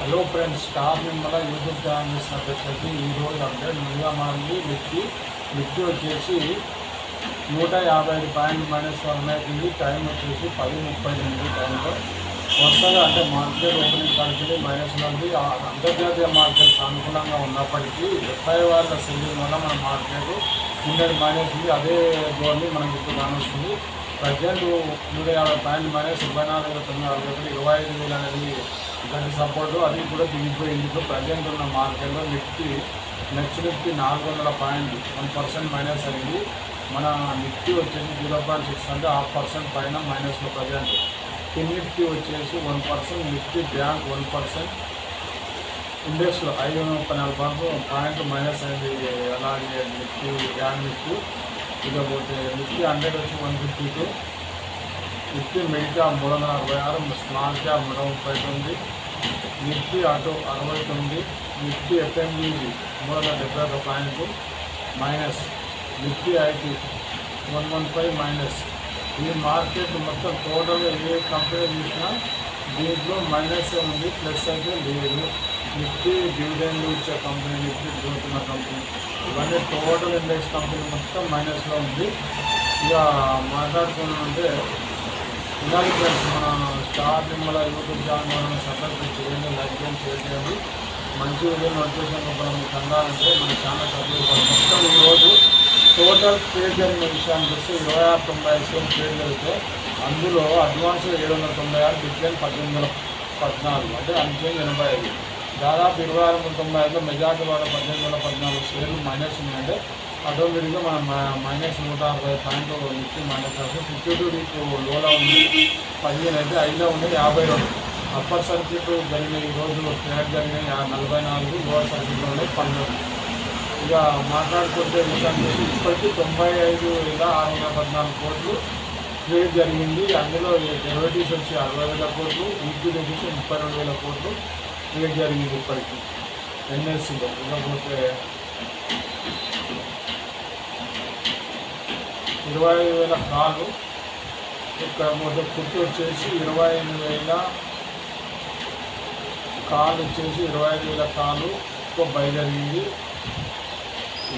Hello friends star మిమ్మల్ని YouTube channel చూసినట్లయితే ఈరోజు అంటే ముందుగా మనకి మిర్చి మిర్చి వచ్చేసి నూట యాభై ఐదు పాయింట్ మైనస్ వన్ అవుతుంది టైం వచ్చేసి పది ముప్పై తొమ్మిది టైంలో. కొత్తగా అంటే మార్కెట్ ఓపెనింగ్ కాడికి మైనస్ ఉంది. అంతర్జాతీయ మార్కెట్ అనుకూలంగా ఉన్నప్పటికీ ఎఫ్ఐ వాళ్ళ సెల్లింగ్ వల్ల మన మార్కెట్ కింద మైనస్ ఉంది. అదే గోల్ని మనకి ఇప్పుడు కానొస్తుంది ప్రజెంట్ నూట యాభై పాయింట్ మైనస్ ఇరవై నాలుగు వేల తొమ్మిది అరవై ఒకటి ఇరవై ఐదు వేలు అనేది దాని సపోర్టు అది కూడా దిగిపోయింది ఇప్పుడు ప్రజెంట్ ఉన్న మార్కెట్లో నిఫ్టీ నెక్స్ట్ నిఫ్టీ నాలుగు వందల పాయింట్ వన్ పర్సెంట్ మైనస్ అయింది. మన నిఫ్టీ వచ్చేసి జీరో పాయింట్ సిక్స్ అంటే హాఫ్ పర్సెంట్ పైన మైనస్లో ప్రజెంట్. కిన్ నిఫ్టీ వచ్చేసి one percent Nifty bank one percent. ఇండెక్స్లో ఐదు వందల ముప్పై నాలుగు పాయింట్లు పాయింట్ మైనస్ అయింది. అలాగే నిఫ్టీ బ్యాంక్ నిఫ్టీ ఇకపోతే నిఫ్టీ హండ్రెడ్ వచ్చి వన్ ఫిఫ్టీ టూ నిఫ్టీ మెడికా మూడు వందల అరవై ఆరు స్మాల్ క్యాప్ నూట ముప్పై తొమ్మిది నిఫ్టీ ఆటో అరవై తొమ్మిది నిఫ్టీ ఎఫ్ఎంబీజీ మూడు వందల డెబ్బై ఒక point minus Nifty IT one one five minus. ఈ మార్కెట్ మొత్తం టోటల్గా ఏ కంపెనీ చూసినా దీంట్లో మైనస్ ఉంది ప్లస్ అయితే లేదు. నిఫ్టీ డివిడెండ్ ఇచ్చే కంపెనీ నిఫ్టీ జరుగుతున్న కంపెనీ ఇవన్నీ టోటల్ ఇండెక్స్ కంపెనీ మొత్తం మైనస్లో ఉంది. ఇక మాట్లాడుకుంటే ఇలాంటి ఫ్రెండ్స్ మన స్టార్ నిమ్మల యూట్యూబ్ ఛానల్ మనం సబ్స్క్రైబ్ చేయండి లైక్ చేయండి షేర్ చేయండి. మంచి వీడియో నోటిఫికేషన్ రూపంలో మీకు అందాలంటే మన ఛానల్ సబ్స్క్రైబ్ మొత్తం ఈరోజు టోటల్ ట్రేడ్ జరిగిన విషయానికి వస్తే ఇరవై ఆరు తొంభై ఐదు వేలు జరిగితే అందులో అడ్వాన్స్ ఏడు వందల తొంభై ఆరు డిక్లైన్ పద్దెనిమిది వందల పద్నాలుగు అంటే అన్చేంజ్ ఎనభై ఐదు. దాదాపు ఇరవై ఆరు వందల తొంభై ఐదులో మెజార్టీ వాళ్ళ పద్దెనిమిది వందల పద్నాలుగు షేర్లు మైనస్ ఉన్నాయంటే ఆటోమేటిక్గా మనం మైనస్ నూట అరవై పాయింట్ నిఫ్టీ మైనస్ అవుతుంది ఫిఫ్టీ టూ వీక్ లోలో ఉంది. పదిహేను అయితే ఐదులో ఉంది యాభై రెండు. అప్పర్ సర్క్యూట్ జరిగిన ఈ రోజు ట్రేడ్ జరిగిన నలభై నాలుగు లోవర్ సర్క్యూట్లో ఉన్నాయి పన్నెండు. ఇక మాట్లాడుకుంటే విషయానికి ఇప్పటికీ తొంభై ఐదు వేల ఆరు వందల పద్నాలుగు కోట్లు ట్రేడ్ జరిగింది. అందులో డెరివేటివ్స్ వచ్చి అరవై వేల కోట్లు ఈక్విటీ వచ్చి ముప్పై రెండు వేల కోట్లు. ట్రేడ్ జరిగింది ఇప్పటికి ఎన్ఎస్సిలో ఇకపోతే ఇరవై ఐదు వేల కాలు ఇక్కడ మొదటి వచ్చేసి ఇరవై ఐదు వేల కాలు వచ్చేసి ఇరవై ఐదు వేల కాలు ఎక్కువ బయలుదేరింది.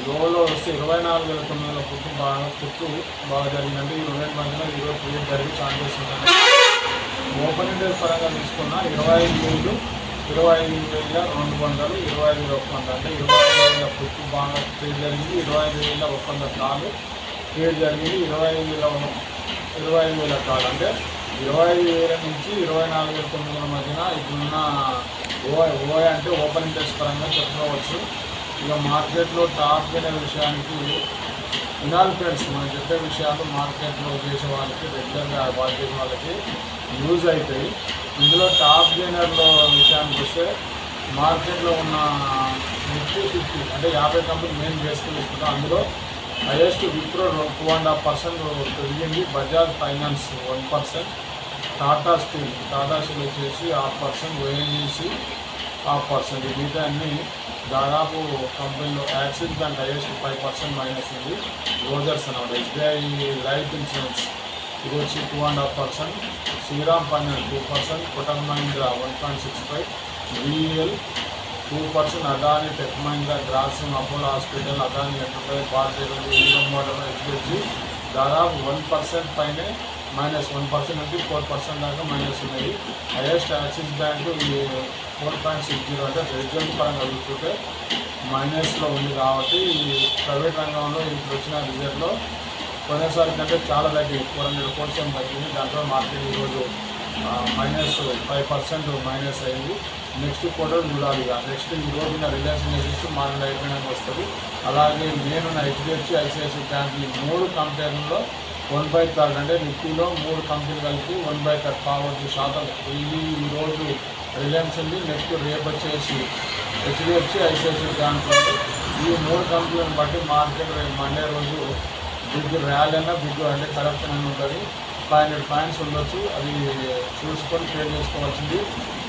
లోలో వస్తే ఇరవై నాలుగు వేల తొమ్మిది వందల పుట్టు బాగా పుట్టు బాగా జరిగిందంటే ఈ రెండు మధ్యలో ఇరవై ట్రేడ్ జరిగి ఛాన్సెస్ ఉన్నాయి ఓపెన్ డేస్ పరంగా తీసుకున్న ఇరవై ఐదు వేలు ఇరవై ఐదు వేల రెండు వందలు ఇరవై ఐదు వేల ఒక అంటే ఇరవై ఐదు వేల పుట్టు బాగా పేరు జరిగింది ఇరవై ఐదు వేల ఒక కాదు పేరు జరిగింది ఇరవై ఐదు వేల ఇరవై ఐదు వేల కాదు అంటే ఇరవై ఐదు వేల నుంచి ఇరవై నాలుగు వేల తొమ్మిది వందల మధ్యన ఇప్పుడున్న ఓఐ ఓఐ అంటే ఓపెనింగ్ టెస్ట్ పరంగా చెప్పుకోవచ్చు. ఇక మార్కెట్లో టాప్ గెయినర్ విషయానికి వినాలి ఫ్రెండ్స్ మనం చెప్పే విషయాలు మార్కెట్లో చేసే వాళ్ళకి రెగ్యులర్గా వాచ్ వాళ్ళకి యూజ్ అవుతాయి. ఇందులో టాప్ గెయినర్లో విషయానికి వస్తే మార్కెట్లో ఉన్న నిఫ్టీ ఫిఫ్టీ అంటే యాభై కంపెనీ మెయిన్ చేసుకుని తీసుకుంటాం. అందులో highest Wipro two and half percent పెరిగింది. Bajaj finance one percent. Tata steel Tata steel వచ్చేసి half percent. ONGC half percent. మిగతా అన్ని దాదాపు కంపెనీలో Axis bank highest five percent minus ఉంది. రోజర్స్ అనమాట ఎస్బీఐ లైఫ్ ఇన్సూరెన్స్ ఇది వచ్చి two and half percent. Shriram finance two percent Kotak Mahindra one point six five VL two percent Adani tech Mahindra Grasim Apollo hospital Adani enterprise Bharatiya ఈలం model HDFC దాదాపు one percent పైనే minus one percent నుంచి four percent దాకా minus ఉన్నాయి highest Axis bank ఈ four point six zero అంటే result పరంగా చూస్తుంటే మైనస్లో ఉంది కాబట్టి ఈ ప్రైవేట్ రంగంలో ఇప్పుడు వచ్చిన రిజల్ట్లో కొనేసారి కంటే చాలా తగ్గింది ఫోర్ హండ్రెడ్ కోర్స్ ఏం తగ్గింది దాంట్లో మార్కెట్ ఈరోజు మైనస్ ఫైవ్ పర్సెంట్ మైనస్ అయింది. నెక్స్ట్ క్వార్టర్ చూడాలి ఇక. నెక్స్ట్ ఈ రోజు నా రిలయన్స్ ఇండస్ట్రీస్ మార్కెట్ అయిపోయినాక వస్తుంది. అలాగే నేను నా హెచ్డిఎఫ్సి ఐసిఐసిఐ బ్యాంక్ ఈ మూడు కంపెనీల్లో వన్ బై థర్డ్ అంటే నిఫ్టీలో మూడు కంపెనీలు కలిపి వన్ బై థర్డ్ కావచ్చు శాతం ఇది ఈరోజు రిలయన్స్ ఉంది. నెక్స్ట్ రేపు వచ్చేసి హెచ్డిఎఫ్సి ఐసిఐసిఐ బ్యాంక్ ఈ మూడు కంపెనీలను బట్టి మార్కెట్ రేపు మండే రోజు బిగ్ ర్యాలీ అన్న బిగ్ అంటే కరప్షన్ అని ఉంటుంది. ఫైవ్ హండ్రెడ్ పాయింట్స్ ఉండొచ్చు. అది చూసుకొని ట్రేడ్ చేసుకోవాల్సింది.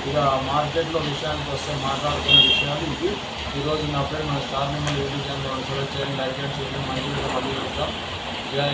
ఇక మార్కెట్లో విషయానికి వస్తే మాట్లాడుకునే విషయాలు ఇది ఈరోజు నా పేరు మన స్టార్ మిమ్మల్ని యూట్యూబ్ ఛానల్ సెలెక్ట్ చేయండి లైక్ చేయండి మంచి మళ్ళీ చూద్దాం జై